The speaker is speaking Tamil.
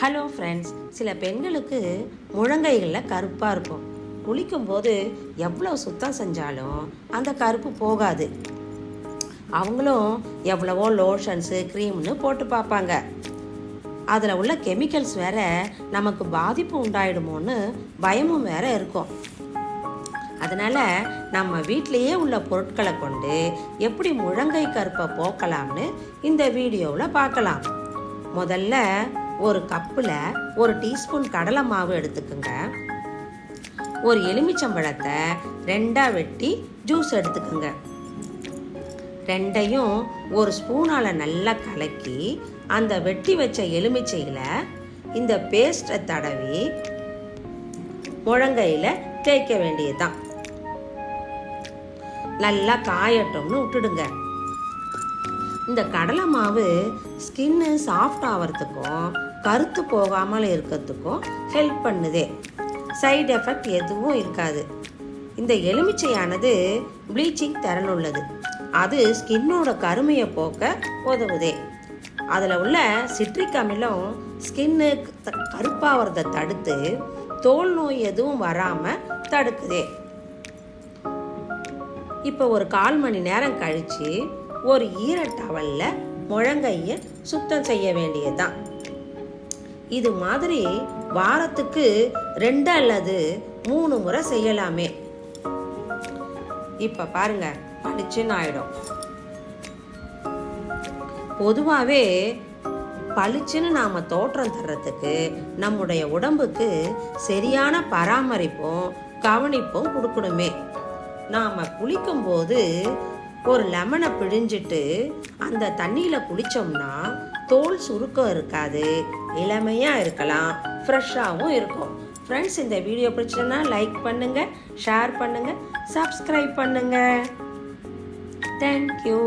ஹலோ ஃப்ரெண்ட்ஸ் சில பெண்களுக்கு முழங்கைகளில் கருப்பாக இருக்கும். குளிக்கும்போது எவ்வளோ சுத்தம் செஞ்சாலும் அந்த கருப்பு போகாது. அவங்களும் எவ்வளவோ லோஷன்ஸு க்ரீம்னு போட்டு பார்ப்பாங்க. அதில் உள்ள கெமிக்கல்ஸ் வேற நமக்கு பாதிப்பு உண்டாயிடுமோன்னு பயமும் வேற இருக்கும். அதனால் நம்ம வீட்டிலையே உள்ள பொருட்களை கொண்டு எப்படி முழங்கை கருப்பை போக்கலாம்னு இந்த வீடியோவில் பார்க்கலாம். முதல்ல ஒரு கப்பில் ஒரு டீஸ்பூன் கடலை மாவு எடுத்துக்கோங்க. ஒரு எலுமிச்சம்பழத்தை ரெண்டாக வெட்டி ஜூஸ் எடுத்துக்கோங்க. ரெண்டையும் ஒரு ஸ்பூனால் நல்லா கலக்கி அந்த வெட்டி வச்ச எலுமிச்சையில் இந்த பேஸ்ட்டை தடவி முழங்கையில் தேய்க்க வேண்டியதுதான். நல்லா காயட்டும்னு விட்டுடுங்க. இந்த கடலை மாவு ஸ்கின்னு சாஃப்ட் ஆகிறதுக்கும் கருத்து போகாமல் இருக்கிறதுக்கும் ஹெல்ப் பண்ணுதே. சைடு எஃபெக்ட் எதுவும் இருக்காது. இந்த எலுமிச்சையானது ப்ளீச்சிங் திறனுள்ளது அது ஸ்கின்னோட கருமையை போக்க உதவுதே. அதில் உள்ள சிட்ரிக் அமிலம் ஸ்கின்னு கருப்பாகிறத தடுத்து தோல் நோய் எதுவும் வராமல் தடுக்குதே. இப்போ ஒரு கால் மணி நேரம் கழித்து ஒரு ஈர டவலில் முழங்கையை சுத்தம் செய்ய வேண்டியதுதான். இது மாதிரி வாரத்துக்கு ரெண்டு அல்லது மூணு முறை செய்யலாமே. இப்போ பாருங்க பளிச்சுன்னு ஆயிடும். பொதுவாகவே பளிச்சுன்னு நாம் தோற்றம் தர்றதுக்கு நம்முடைய உடம்புக்கு சரியான பராமரிப்பும் கவனிப்பும் கொடுக்கணுமே. நாம் குளிக்கும்போது ஒரு லெமனை பிழிஞ்சிட்டு அந்த தண்ணியில் குளித்தோம்னா தோல் சுருக்கம் இருக்காது. இளமையாக இருக்கலாம். ஃப்ரெஷ்ஷாகவும் இருக்கும். ஃப்ரெண்ட்ஸ் இந்த வீடியோ பிடிச்சதுன்னா லைக் பண்ணுங்கள் ஷேர் பண்ணுங்கள் சப்ஸ்கிரைப் பண்ணுங்கள் தேங்க்யூ